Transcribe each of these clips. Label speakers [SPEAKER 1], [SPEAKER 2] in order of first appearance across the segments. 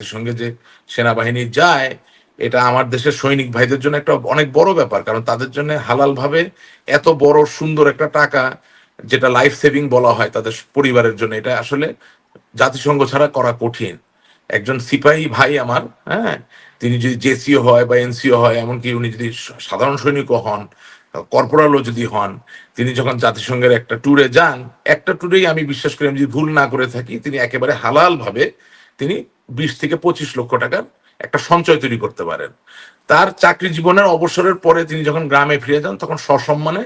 [SPEAKER 1] সঙ্গে যে সেনাবাহিনী যায়, এটা আমার দেশের সৈনিক ভাইদের জন্য একটা অনেক বড় ব্যাপার। কারণ তাদের জন্য হালাল ভাবে এত বড় সুন্দর একটা টাকা, যেটা লাইফ সেভিং বলা হয় তাদের পরিবারের জন্য, এটা আসলে জাতিসংঘ ছাড়া করা কঠিন। একজন সিপাহী ভাই আমার হ্যাঁ তিনি যদি জেসিও হয় বা এনসিও হয়, এমনকি উনি যদি সাধারণ সৈনিকও হন, কর্পোরালও যদি হন, তিনি যখন জাতিসংঘের একটা ট্যুরে যান, একটা ট্যুরেই আমি বিশ্বাস করি আমি যদি ভুল না করে থাকি, তিনি একেবারে হালাল ভাবে তিনি বিশ থেকে পঁচিশ লক্ষ টাকার একটা সঞ্চয় তৈরি করতে পারেন। তার চাকরি জীবনের অবসরের পরে তিনি যখন গ্রামে ফিরে যান, তখন সসম্মানে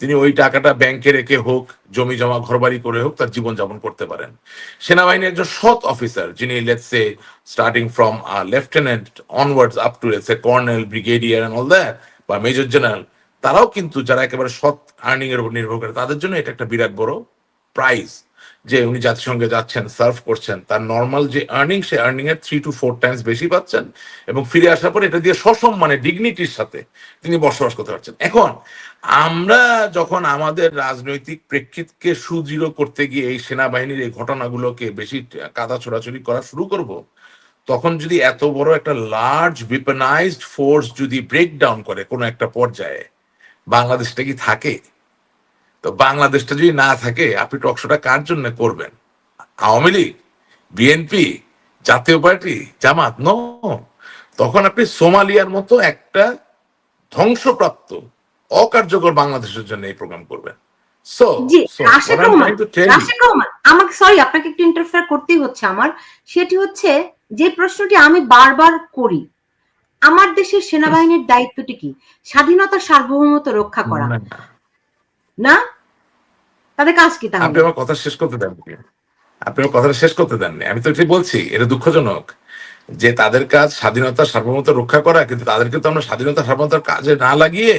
[SPEAKER 1] তিনি ওই টাকাটা ব্যাংকে রেখে হোক, জমি জমা, ঘরবাড়ি করে হোক, তার জীবন যাপন করতে পারেন। সেনাবাহিনীর একজন সৎ অফিসার, যিনি let's say starting from lieutenant onwards up to let's a colonel brigadier and all that বা মেজর জেনারেল তারাও কিন্তু যারা একেবারে সৎ আর্নিং এর উপর নির্ভর করে, তাদের জন্য এটা একটা বিরাট বড় প্রাইজ যে উনি জাতিসংঘে যাচ্ছেন, সার্ভ করছেন, তার নর্মাল যে আর্নিং সে আর্নিং এর থ্রি টু ফোর টাইমস বেশি পাচ্ছেন এবং ফিরে আসার পর এটা দিয়ে সসম্মানে ডিগনিটির সাথে তিনি বসবাস করতে পারছেন। এখন আমরা যখন আমাদের রাজনৈতিক প্রেক্ষিতকে সুদৃঢ় করতে গিয়ে এই সেনাবাহিনীর এই ঘটনাগুলোকে বেশি কাদা ছোড়াছড়ি করা শুরু করব, তখন যদি এত বড় একটা লার্জ উইপনাইজড ফোর্স যদি ব্রেকডাউন করে কোনো একটা পর্যায়ে, বাংলাদেশটা কি থাকে? তো বাংলাদেশটা যদি না থাকে আপনি টকশোটা কার জন্য করবেন? আওয়ামী লীগ বিএনপি জাতীয় পার্টি জামাত ন। তখন আপনি সোমালিয়ার মতো একটা ধ্বংসপ্রাপ্ত অকার্যকর বাংলাদেশের জন্য এই প্রোগ্রাম করবেন।
[SPEAKER 2] আমাকে সরি আপনাকে একটু ইন্টারফেয়ার করতেই হচ্ছে আমার। সেটি হচ্ছে যে প্রশ্নটি আমি বারবার করি আমার দেশের সেনাবাহিনীর দায়িত্বটি কি? স্বাধীনতা সার্বভৌমত্ব রক্ষা করা। না? তাদের কাজ কি তাহলে?
[SPEAKER 1] আপনি আমার কথা শেষ করতে দেন আপনি আমার কথাটা শেষ করতে দেননি। আমি তো এটাই বলছি, এটা দুঃখজনক যে তাদের কাজ স্বাধীনতা, সার্বভৌমত্ব রক্ষা করা, কিন্তু তাদেরকে তো আমরা স্বাধীনতা সার্বভৌমতার কাজে না লাগিয়ে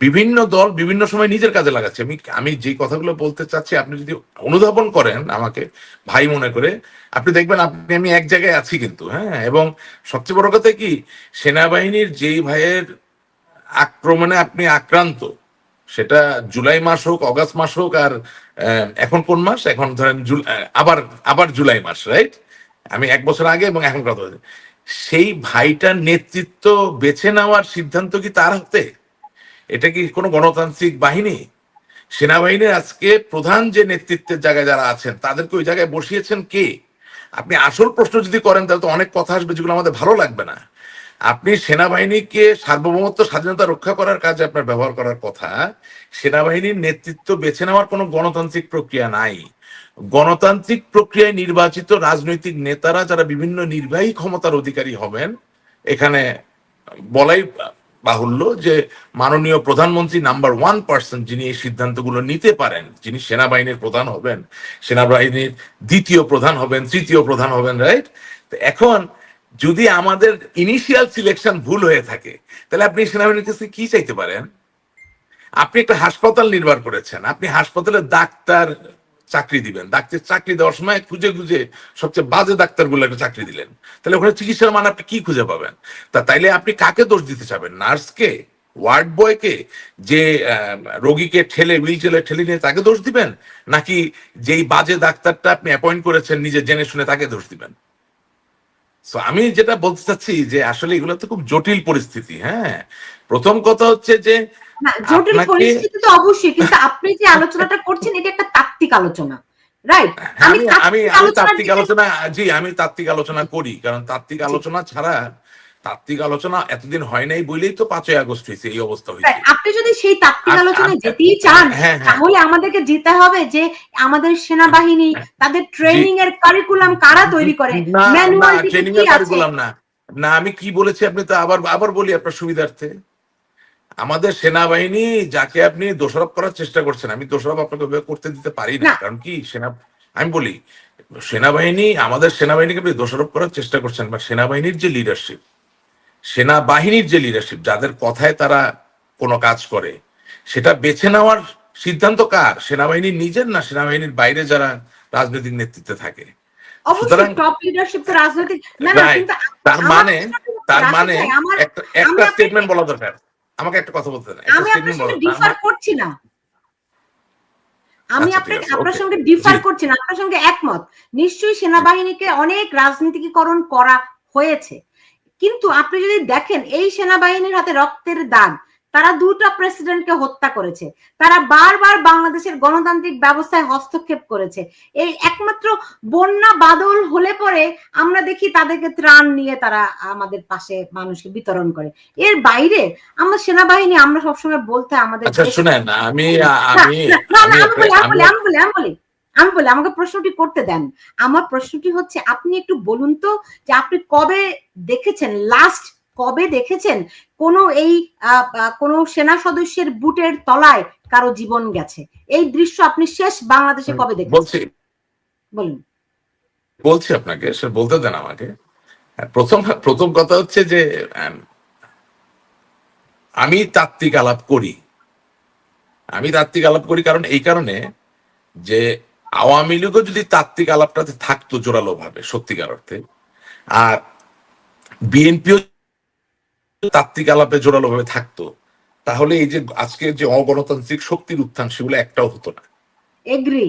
[SPEAKER 1] বিভিন্ন দল বিভিন্ন সময় নিজের কাজে লাগাচ্ছে। আমি আমি যে কথাগুলো বলতে চাচ্ছি, আপনি যদি অনুধাবন করেন আমাকে, ভাই মনে করে, আপনি দেখবেন আপনি, আমি এক জায়গায় আছি কিন্তু হ্যাঁ? এবং সবচেয়ে বড় কথা কি, সেনাবাহিনীর যেই ভাইয়ের আক্রমণে আপনি আক্রান্ত সেটা জুলাই মাস হোক, অগাস্ট মাস হোক আর এখন কোন মাস? এখন ধরেন আবার আবার জুলাই মাস রাইট আমি এক বছর আগে এবং এখন কথা বলছি সেই ভাইটার নেতৃত্ব বেছে নেওয়ার সিদ্ধান্ত কি তার হাতে? এটা কি কোনো গণতান্ত্রিক বাহিনী? সেনাবাহিনীর আজকে প্রধান যে নেতৃত্বের জায়গায় যারা আছেন, তাদেরকে ওই জায়গায় বসিয়েছেন কে? আপনি আসল প্রশ্ন যদি করেন, তাহলে তো অনেক কথা আসবে যেগুলো আমাদের ভালো লাগবে না। আপনি সেনাবাহিনীকে সার্বভৌমত্ব, স্বাধীনতা রক্ষা করার কাজে আপনার ব্যবহার করার কথা, সেনাবাহিনীর নেতৃত্ব বেছে নেওয়ার কোনো গণতান্ত্রিক প্রক্রিয়া নাই। গণতান্ত্রিক প্রক্রিয়ায় নির্বাচিত রাজনৈতিক নেতারা যারা বিভিন্ন নির্বাহী ক্ষমতার অধিকারী হবেন, এখানে বলাই বাহুল্য যে মাননীয় প্রধানমন্ত্রী নাম্বার ওয়ান পার্সন যিনি এই সিদ্ধান্তগুলো নিতে পারেন, যিনি সেনাবাহিনীর প্রধান হবেন, সেনাবাহিনীর দ্বিতীয় প্রধান হবেন, তৃতীয় প্রধান হবেন, রাইট? এখন যদি আমাদের ইনিশিয়াল সিলেকশন ভুল হয়ে থাকে তাহলে আপনি সেনাবাহিনীর কাছে কি চাইতে পারেন? আপনি একটা হাসপাতাল নির্মাণ করেছেন আপনি হাসপাতালে ডাক্তার চাকরি দিবেন। ডাক্তার চাকরি দেওয়ার সময় খুঁজে খুঁজে সবচেয়ে বাজে ডাক্তারগুলো একটা চাকরি দিলেন। তাহলে ওখানে চিকিৎসার মান আপনি কি খুঁজে পাবেন? তা তাইলে আপনি কাকে দোষ দিতে চাবেন? নার্সকে? ওয়ার্ড বয়কে? যে আহ, রোগীকে ঠেলে হুইল চেয়ারে ঠেলে নিয়ে তাকে দোষ দিবেন? নাকি যেই বাজে ডাক্তারটা আপনি অ্যাপয়েন্ট করেছেন নিজে জেনে শুনে তাকে দোষ দিবেন? আমি যেটা বলতে চাচ্ছি যে আসলে এগুলো তো খুব জটিল পরিস্থিতি হ্যাঁ? প্রথম কথা হচ্ছে যে
[SPEAKER 2] জটিল পরিস্থিতি তো অবশ্যই কিন্তু আপনি যে আলোচনাটা করছেন এটা একটা তাত্ত্বিক আলোচনা রাইট আমি
[SPEAKER 1] আমি আমি
[SPEAKER 2] তাত্ত্বিক
[SPEAKER 1] আলোচনা জি আমি তাত্ত্বিক আলোচনা করি কারণ তাত্ত্বিক আলোচনা ছাড়া তাত্ত্বিক আলোচনা এতদিন হয় নাই বলেই তো পাঁচই আগস্ট হয়েছে এই অবস্থা হয়েছে।
[SPEAKER 2] আপনি যদি সেই তাত্ত্বিক
[SPEAKER 1] আপ-
[SPEAKER 2] আলোচনায় যেতেই চান
[SPEAKER 1] হ্যাঁ হ্যাঁ।
[SPEAKER 2] তাহলে আমাদেরকে যেতে হবে যে আমাদের সেনাবাহিনী তাদের ট্রেনিং এর কারিকুলাম কারা তৈরি করে? ম্যানুয়াল
[SPEAKER 1] ট্রেনিং এর কারিকুলাম না। না আমি কি বলেছি আপনি তো আবার আবার বলি আপনার সুবিধার্থে। আমাদের সেনাবাহিনী যাকে আপনি দোষারোপ করার চেষ্টা করছেন আমি দোষারোপ আপনাকে করতে দিতে পারি না। কারণ কি? সেনা আমি বলি সেনাবাহিনী আমাদের সেনাবাহিনীকে আপনি দোষারোপ করার চেষ্টা করছেন বা সেনাবাহিনীর যে লিডারশিপ সেনাবাহিনীর যে লিডারশিপ যাদের কথায় তারা কোনো কাজ করে সেটা বেছে নেওয়ার সিদ্ধান্ত কার? সেনাবাহিনীর নিজের না সেনাবাহিনীর বাইরে যারা রাজনৈতিক নেতৃত্বে থাকে? তার মানে তার মানে একটা স্টেটমেন্ট বলা দরকার। আমাকে একটা কথা বলতে দেন একটা
[SPEAKER 2] আমি
[SPEAKER 1] স্টেটমেন্ট বলা
[SPEAKER 2] ডিফার করছি না। আমি
[SPEAKER 1] আচ্ছা,
[SPEAKER 2] আপনাকে আপনার সঙ্গে ডিফার করছি না আপনার সঙ্গে একমত। নিশ্চয়ই সেনাবাহিনীকে অনেক রাজনীতিকরণ করা হয়েছে। কিন্তু আপনি যদি দেখেন এই সেনাবাহিনীর হাতে রক্তের দাগ তারা দুটো প্রেসিডেন্টকে হত্যা করেছে। তারা বারবার বাংলাদেশের গণতান্ত্রিক ব্যবস্থায় হস্তক্ষেপ করেছে। এই একমাত্র বন্যা বাদল হলে পরে আমরা দেখি তাদেরকে ত্রাণ নিয়ে তারা আমাদের পাশে মানুষকে বিতরণ করে। এর বাইরে আমরা সেনাবাহিনী আমরা সবসময় বলতে আমাদের
[SPEAKER 1] আচ্ছা শুনেন আমি আমি
[SPEAKER 2] বলি, আমি- বলি, আমি বলি, আমি বলি, আমি বলি, আমাকে প্রশ্নটি করতে দেন। আমার প্রশ্নটি হচ্ছে আপনি একটু বলুন তো যে আপনি কবে দেখেছেন লাস্ট কবে দেখেছেন কোন এই কোন সেনা সদস্যের বুটের তলায় কারও জীবন গেছে? এই দৃশ্য আপনি শেষ বাংলাদেশে কবে দেখেছেন? বলুন।
[SPEAKER 1] বলছি আপনাকে সে বলতে দেন আমাকে। প্রথম প্রথম কথা হচ্ছে যে আম, আমি তাত্ত্বিক আলাপ করি। আমি তাত্ত্বিক আলাপ করি কারণ এই কারণে যে আওয়ামী লীগও যদি তাত্ত্বিক আলাপটাতে থাকতো জোরালো ভাবে সত্যিকার অর্থে আর বিএনপিও তাত্ত্বিক আলাপে জোরালো ভাবে থাকতো তাহলে এই যে আজকে যে অগণতান্ত্রিক শক্তির উত্থান সেগুলো একটাও হতো না।
[SPEAKER 2] এগ্রি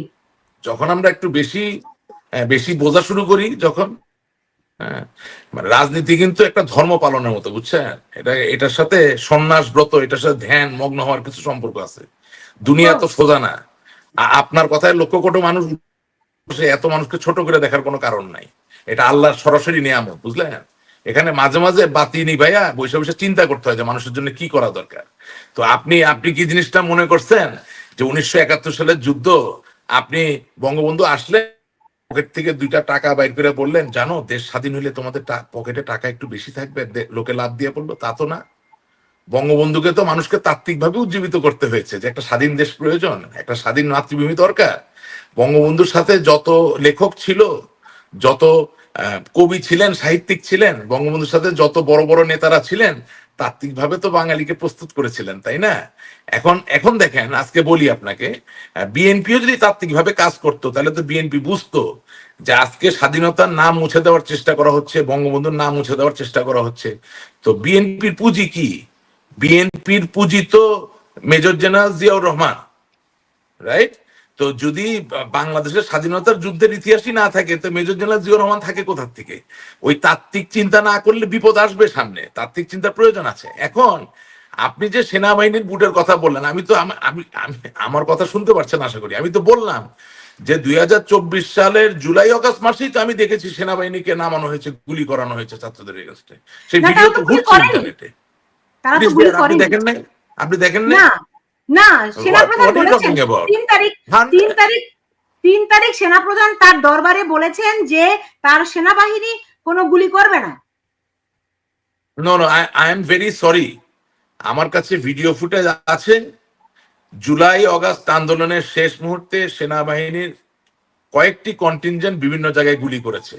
[SPEAKER 1] যখন আমরা একটু বেশি আহ, বেশি বোঝা শুরু করি যখন হ্যাঁ, মানে রাজনীতি কিন্তু একটা ধর্ম পালনের মতো বুঝছেন? এটা এটার সাথে সন্ন্যাস ব্রত এটার সাথে ধ্যান মগ্ন হওয়ার কিছু সম্পর্ক আছে। দুনিয়া তো সোজা না। আপনার কথায় লক্ষ কোটি মানুষ এত মানুষকে ছোট করে দেখার কোনো কারণ নাই। এটা আল্লাহর সরাসরি নিয়ামত, বুঝলেন? এখানে মাঝে মাঝে বাতি নিভাইয়া বসে বসে চিন্তা করতে হয় যে মানুষের জন্য কি করা দরকার। তো আপনি আপনি কি জিনিসটা মনে করছেন যে উনিশশো একাত্তর সালের যুদ্ধ, আপনি বঙ্গবন্ধু আসলে পকেট থেকে দুইটা টাকা বাইর করে বললেন, জানো, দেশ স্বাধীন হইলে তোমাদের পকেটে টাকা একটু বেশি থাকবে লোকে লাভ দিয়ে পড়ল তা তো না। বঙ্গবন্ধুকে তো মানুষকে তাত্ত্বিকভাবে উজ্জীবিত করতে হয়েছে যে একটা স্বাধীন দেশ প্রয়োজন, একটা স্বাধীন মাতৃভূমি দরকার। বঙ্গবন্ধুর সাথে যত লেখক ছিল, যত কবি ছিলেন, সাহিত্যিক ছিলেন, বঙ্গবন্ধুর সাথে যত বড় বড় নেতারা ছিলেন, তাত্ত্বিকভাবে তো বাঙালিকে প্রস্তুত করেছিলেন, তাই না? এখন এখন দেখেন, আজকে বলি আপনাকে বিএনপিও যদি তাত্ত্বিকভাবে কাজ করতো, তাহলে তো বিএনপি বুঝতো যে আজকে স্বাধীনতার নাম মুছে দেওয়ার চেষ্টা করা হচ্ছে, বঙ্গবন্ধুর নাম মুছে দেওয়ার চেষ্টা করা হচ্ছে। তো বিএনপির পুঁজি কি? বিএনপির পুঁজি তো major general Ziaur Rahman right তো যদি বাংলাদেশের স্বাধীনতার যুদ্ধের ইতিহাসই না থাকে তো মেজর জেনারেল জিয়াউর রহমান থাকে কোথা থেকে? ওই তাত্ত্বিক চিন্তা না করলে বিপদ আসবে সামনে। তাত্ত্বিক চিন্তার প্রয়োজন আছে। এখন আপনি যে সেনাবাহিনীর বুটের কথা বললেন আমি তো আমি আমি আমার কথা শুনতে পারছেন আশা করি। আমি তো বললাম যে দুই হাজার চব্বিশ সালের জুলাই অগস্ট মাসেই তো আমি দেখেছি সেনাবাহিনীকে নামানো হয়েছে গুলি করানো হয়েছে ছাত্রদের এগেনস্টে সেই ভিডিও তো ঘুরছে ইন্টারনেটে
[SPEAKER 2] তারা তো গুলি করেনি।
[SPEAKER 1] দেখেন আপনি দেখেন
[SPEAKER 2] না না সেনাপ্রধান বলেছেন তিন তারিখ তিন তারিখ তিন তারিখ সেনাপ্রধান তার দরবারে বলেছেন যে তার সেনাবাহিনী কোনো গুলি করবে না।
[SPEAKER 1] No no I am very sorry আমার কাছে ভিডিও ফুটেজ আছে। জুলাই অগাস্ট আন্দোলনের শেষ মুহূর্তে সেনাবাহিনীর কয়েকটি কন্টিনজেন্ট বিভিন্ন জায়গায় গুলি করেছে।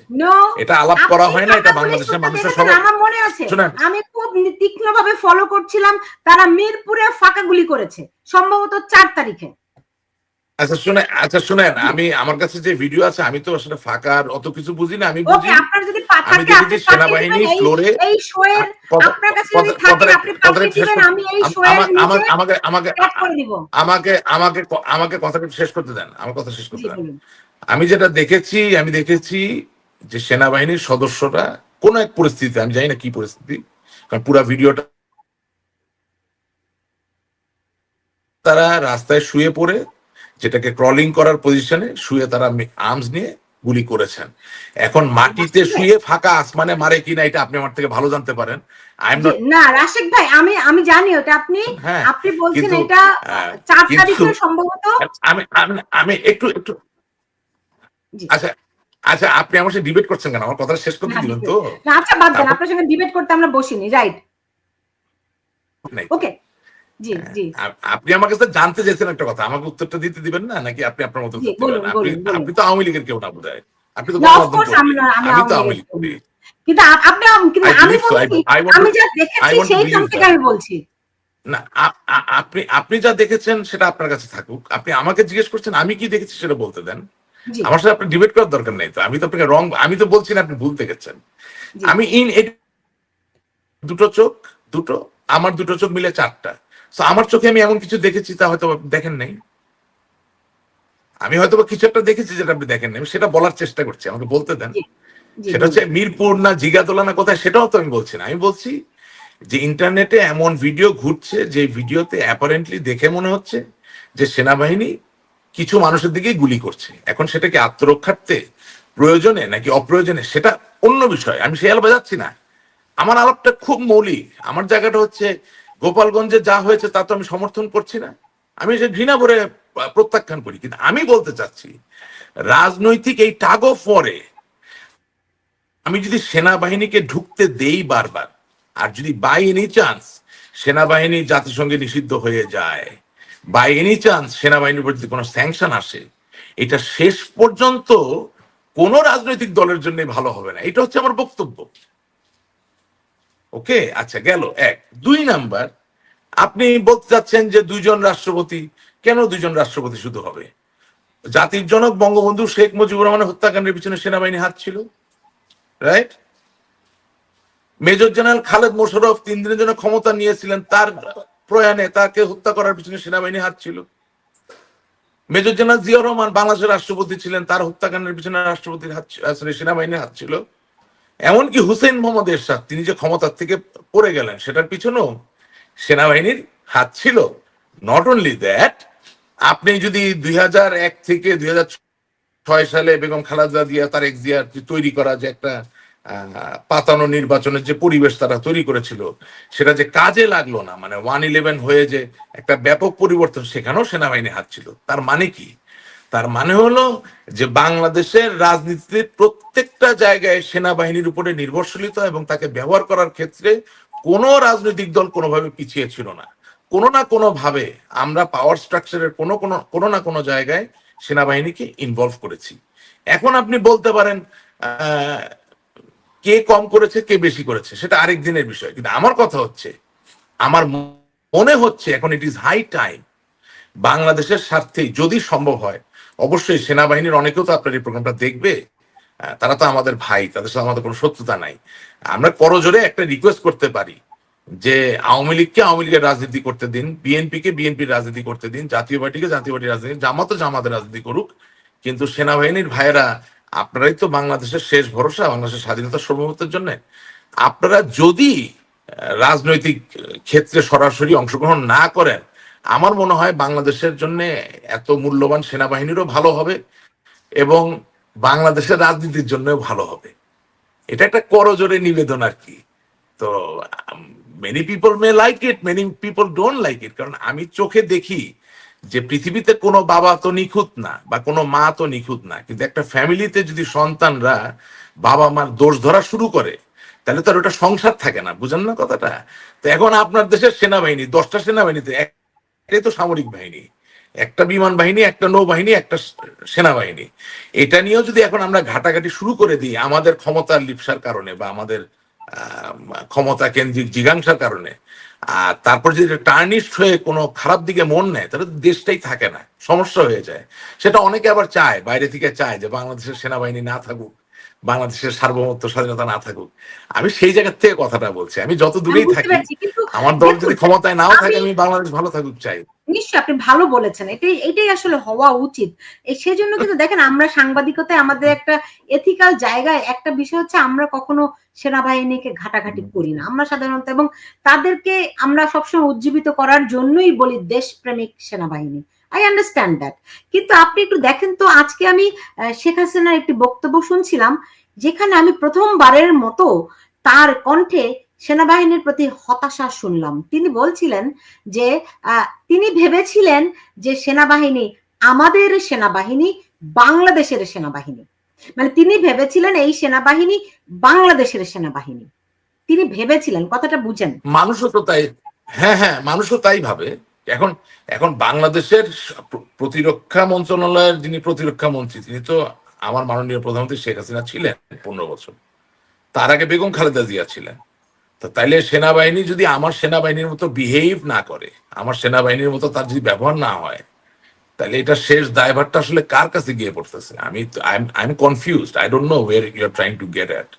[SPEAKER 1] এটা আলাপ করা হয় না এটা বাংলাদেশের মানুষের সবাই
[SPEAKER 2] আমার মনে আছে। আমি খুব তীক্ষ্ণ ভাবে ফলো করছিলাম তারা মিরপুরে ফাঁকা গুলি করেছে সম্ভবত চার তারিখে।
[SPEAKER 1] আচ্ছা শুনে আচ্ছা শুনেন আমি আমার কাছে যে ভিডিও আছে আমি তো আসলে ফাঁকার অত কিছু বুঝি না আমি বুঝি আমি সেনাবাহিনী ফ্লোরে আমাকে আমাকে আমাকে আমাকে আমাকে কথাটা শেষ করতে দেন আমার কথা শেষ করতে দেন। আমি যেটা দেখেছি আমি দেখেছি যে সেনাবাহিনীর সদস্যরা কোন এক পরিস্থিতিতে আমি জানি না কি পরিস্থিতি কারণ পুরো ভিডিওটা তারা রাস্তায় শুয়ে পড়ে যেটাকে ক্রলিং করার পজিশনে শুয়ে তারা আর্মস নিয়ে গুলি করেছেন। এখন মাটিতে শুয়ে ফাঁকা আসমানে মারে কিনা এটা আপনি আমার থেকে ভালো জানতে পারেন। আই এম নট
[SPEAKER 2] না রাশেক ভাই আমি আমি জানি ওটা। আপনি
[SPEAKER 1] হ্যাঁ
[SPEAKER 2] আপনি বলছেন এটা তারিখে সম্ভবত
[SPEAKER 1] আমি আমি একটু একটু। আচ্ছা আচ্ছা আপনি আমার সাথে ডিবেট করছেন কেন? আমার কথা শেষ করতে
[SPEAKER 2] না,
[SPEAKER 1] দিবেন
[SPEAKER 2] debate-
[SPEAKER 1] তো।
[SPEAKER 2] না, আচ্ছা বাদ দেন আপনার সঙ্গে ডিবেট করতে আমরা বসিনি রাইট ওকে জি জি।
[SPEAKER 1] আপনি আমার কাছে জানতে চেয়েছেন একটা কথা আমাকে উত্তরটা দিতে দিবেন না নাকি আপনি আপনার মতো? আপনি তো আওয়ামী লীগের কেউ না বোধ আপনি তো
[SPEAKER 2] আমি
[SPEAKER 1] তো
[SPEAKER 2] আওয়ামী
[SPEAKER 1] লীগ
[SPEAKER 2] কিন্তু আপনি কিন্তু আমি বলছি আমি যা দেখেছি থেকে আমি বলছি।
[SPEAKER 1] না আপনি আপনি যা দেখেছেন সেটা আপনার কাছে থাকুক। আপনি আমাকে জিজ্ঞেস করছেন আমি কি দেখেছি সেটা বলতে দেন। আমার সাথে আপনি ডিবেট করার দরকার নেই তো। আমি তো আপনাকে রং আমি তো বলছি না আপনি ভুল
[SPEAKER 2] জি।
[SPEAKER 1] আমি ইন দুটো চোখ দুটো আমার দুটো চোখ মিলে চারটা। তো আমার চোখে আমি এমন কিছু দেখেছি তা হয়তো দেখেন নাই। আমি হয়তো বা কিছু একটা দেখেছি যেটা আপনি দেখেন আমি সেটা বলার চেষ্টা করছি আমাকে বলতে দেন। সেটা হচ্ছে মিরপুর না জিগাতলা না কোথায় সেটাও তো আমি বলছি না। আমি বলছি যে ইন্টারনেটে এমন ভিডিও ঘুরছে যে ভিডিওতে অ্যাপারেন্টলি দেখে মনে হচ্ছে যে সেনাবাহিনী কিছু মানুষের দিকেই গুলি করছে। এখন সেটা কি আত্মরক্ষার্থে প্রয়োজনে নাকি অপ্রয়োজনে সেটা অন্য বিষয়। আমি সে আলাপ যাচ্ছি না। আমার আলাপটা খুব মৌলিক। আমার জায়গাটা হচ্ছে গোপালগঞ্জে যা হয়েছে তা তো আমি সমর্থন করছি না। আমি সে ঘৃণা করে প্রত্যাখ্যান করি। কিন্তু আমি বলতে চাচ্ছি, রাজনৈতিক এই টাগ অফ পরে আমি যদি সেনাবাহিনীকে ঢুকতে দেই বারবার, আর যদি বাই এনি চান্স সেনাবাহিনী জাতিসংঘে নিষিদ্ধ হয়ে যায় বাই এনি চান্স সেনাবাহিনীর যদি কোনো স্যাংশন আসে, এটা শেষ পর্যন্ত কোন রাজনৈতিক দলের জন্য ভালো হবে না। এটা হচ্ছে আমার বক্তব্য। ওকে আচ্ছা গেল। এক। দুই নাম্বার, আপনি বলতে চাচ্ছেন যে দুইজন রাষ্ট্রপতি, কেন দুইজন রাষ্ট্রপতি শুধু হবে? জাতির জনক বঙ্গবন্ধু শেখ মুজিবুর রহমানের হত্যাকাণ্ডের পিছনে সেনাবাহিনী হাত ছিল right major general Khaled Mosharraf তিন দিনের জন্য ক্ষমতা নিয়েছিলেন, তার প্রয়াণে তাকে হত্যা করার পিছনে সেনাবাহিনী হাত ছিল। মেজর জেনারেল জিয়াউর রহমান বাংলাদেশের রাষ্ট্রপতি ছিলেন, তার হত্যাকাণ্ডের পিছনে রাষ্ট্রপতির হাত সেনাবাহিনীর হাত ছিল। এমনকি হুসেন মোহাম্মদ এরশাদ, তিনি যে ক্ষমতার থেকে পড়ে গেলেন, সেটার পিছনেও সেনাবাহিনীর হাত ছিল। নট অনলি দ্যাট আপনি যদি দুই থেকে দুই ছয় সালে বেগম খালেদা জিয়া তার এক্সিয়ার তৈরি করা যে একটা পাতানো নির্বাচনের যে পরিবেশ তারা তৈরি করেছিল, সেটা যে কাজে লাগল না মানে ওয়ান ইলেভেন হয়ে যে একটা ব্যাপক পরিবর্তন, সেখানেও সেনাবাহিনী হাত ছিল। তার মানে কি? তার মানে হলো যে বাংলাদেশের রাজনীতিতে প্রত্যেকটা জায়গায় সেনাবাহিনীর উপরে নির্ভরশীলতা এবং তাকে ব্যবহার করার ক্ষেত্রে কোনো রাজনৈতিক দল কোনোভাবে পিছিয়ে ছিল না। কোনো না কোনো ভাবে আমরা পাওয়ার স্ট্রাকচারের কোনো কোনো কোনো না কোনো জায়গায় সেনাবাহিনীকে ইনভলভ করেছি। এখন আপনি বলতে পারেন কে কম করেছে, কে বেশি করেছে, সেটা আরেক দিনের বিষয়। কিন্তু আমার কথা হচ্ছে, আমার মনে হচ্ছে এখন ইট ইজ হাই টাইম বাংলাদেশের স্বার্থে যদি সম্ভব হয়, অবশ্যই সেনাবাহিনীর অনেকেও তো আপনার এই প্রোগ্রামটা দেখবে তারা তো আমাদের ভাই, তাদের সাথে আমাদের কোনো শত্রুতা নাই। আমরা করজোরে একটা রিকোয়েস্ট করতে পারি যে আওয়ামী লীগকে আওয়ামী লীগের রাজনীতি করতে দিন বিএনপি কে বিএনপির রাজনীতি করতে দিন, জাতীয় পার্টিকে জাতীয় পার্টির রাজনীতি জামাত জামাতের রাজনীতি করুক। কিন্তু সেনাবাহিনীর ভাইয়েরা আপনারাই তো বাংলাদেশের শেষ ভরসা, বাংলাদেশের স্বাধীনতা সার্বভৌমত্বের জন্য। আপনারা যদি রাজনৈতিক ক্ষেত্রে সরাসরি অংশগ্রহণ না করেন, আমার মনে হয় বাংলাদেশের জন্য এত মূল্যবান সেনাবাহিনীরও ভালো হবে এবং বাংলাদেশের রাজনীতির জন্যও ভালো হবে। এটা একটা করজোরে নিবেদন আর কি। তো many people may like it many people don't like it কারণ আমি চোখে দেখি যে পৃথিবীতে কোনো বাবা তো নিখুঁত না বা কোনো মা তো নিখুঁত না, কিন্তু একটা ফ্যামিলিতে যদি সন্তানরা বাবা মার দোষ ধরা শুরু করে, তাহলে তো আর ওটা সংসার থাকে না, বুঝেন না কথাটা? তো এখন আপনার দেশের সেনাবাহিনী, দশটা সেনাবাহিনীতে, একটাই তো সামরিক বাহিনী, একটা বিমান বাহিনী, একটা নৌবাহিনী, একটা সেনাবাহিনী। এটা নিয়েও যদি এখন আমরা ঘাটাঘাটি শুরু করে দিই, আমাদের ক্ষমতার লিপসার কারণে বা আমাদের ক্ষমতা কেন্দ্রিক জিজ্ঞাসার কারণে। আর তারপর যদি টার্নিস্ট হয়ে কোনো খারাপ দিকে মন নেয়, তাহলে দেশটাই থাকে না, সমস্যা হয়ে যায়। সেটা অনেকে আবার চায়, বাইরে থেকে চায় যে বাংলাদেশের সেনাবাহিনী না থাকুক। বাংলাদেশের সার্বভৌমত্ব স্বাধীনতা না থাকুক। আমি সেই জায়গার থেকে কথাটা বলছি। আমি যত দূরেই থাকি আমার দল যদি ক্ষমতায় নাও থাকে
[SPEAKER 2] আমি-
[SPEAKER 1] বাংলাদেশ ভালো থাকুক চাই।
[SPEAKER 2] নিশ্চয়ই আপনি ভালো বলেছেন। এটাই এটাই আসলে হওয়া উচিত। এই সেজন্য কিন্তু দেখেন আমরা সাংবাদিকতায় আমাদের একটা এথিক্যাল জায়গায় একটা বিষয় হচ্ছে আমরা কখনো সেনাবাহিনীকে ঘাটাঘাটি করি না। আমরা সাধারণত এবং তাদেরকে আমরা সবসময় উজ্জীবিত করার জন্যই বলি দেশপ্রেমিক সেনাবাহিনী। আই আন্ডারস্ট্যান্ড দ্যাট কিন্তু আপনি একটু দেখেন তো, আজকে আমি শেখ হাসিনার একটি বক্তব্য শুনছিলাম, যেখানে আমি প্রথমবারের মতো তার কণ্ঠে সেনাবাহিনীর প্রতি হতাশা শুনলাম। তিনি বলছিলেন যে তিনি ভেবেছিলেন যে সেনাবাহিনী আমাদের সেনাবাহিনী, বাংলাদেশের সেনাবাহিনী। মানে তিনি ভেবেছিলেন এই সেনাবাহিনী বাংলাদেশের সেনাবাহিনী। তিনি ভেবেছিলেন, কথাটা বুঝেন।
[SPEAKER 1] মানুষও তো তাই হ্যাঁ হ্যাঁ মানুষও তাই ভাবে। এখন এখন বাংলাদেশের প্রতিরক্ষা মন্ত্রণালয়ের যিনি প্রতিরক্ষা মন্ত্রী, তিনি তো আমার মাননীয় প্রধানমন্ত্রী শেখ হাসিনা ছিলেন পনেরো বছর। তার আগে বেগম খালেদা জিয়া ছিলেন। তো তাইলে সেনাবাহিনী যদি আমার সেনাবাহিনীর মতো বিহেভ না করে, আমার সেনাবাহিনীর মতো তার যদি ব্যবহার না হয় তাহলে এটা শেষ দায়ভারটা আসলে কার কাছে গিয়ে পড়তেছে? আমি I am confused I don't know where you are trying to get at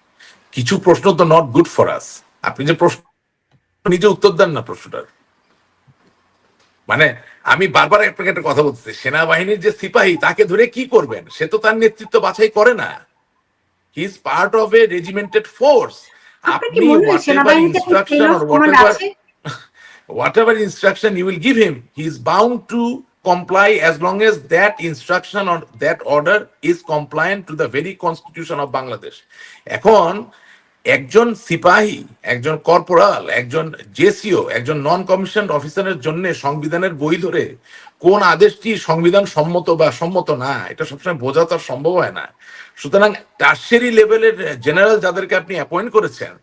[SPEAKER 1] কিছু প্রশ্ন তো নট গুড ফর আস আপনি যে প্রশ্ন, নিজে উত্তর দেন না প্রশ্নটার। মানে আমি বারবার আপনাকে একটা কথা বলতেছি সেনাবাহিনীর যে সিপাহী তাকে ধরে কি করবেন সে তো তার নেতৃত্ব বাছাই করে না he is part of a regimented force আপনি
[SPEAKER 2] মনে হয়
[SPEAKER 1] instruction whatever instruction you will give him, he is bound to comply as long as that instruction or that order is compliant to the very constitution of Bangladesh. এখন একজন সিপাহী, একজন corporal, একজন JCO, একজন নন commission অফিসারের জন্য সংবিধানের বই ধরে কোন আদেশটি সংবিধান সম্মত বা সম্মত না, এটা সবসময় বোঝা তো সম্ভব হয় না। সুতরাং টার্সারি লেভেলের জেনারেল যাদেরকে আপনি অ্যাপয়েন্ট করেছেন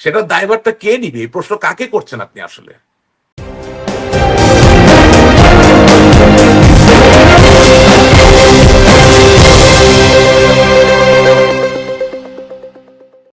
[SPEAKER 1] সেটা দায়ভারটা কে নিবে? এই প্রশ্ন কাকে করছেন আপনি আসলে?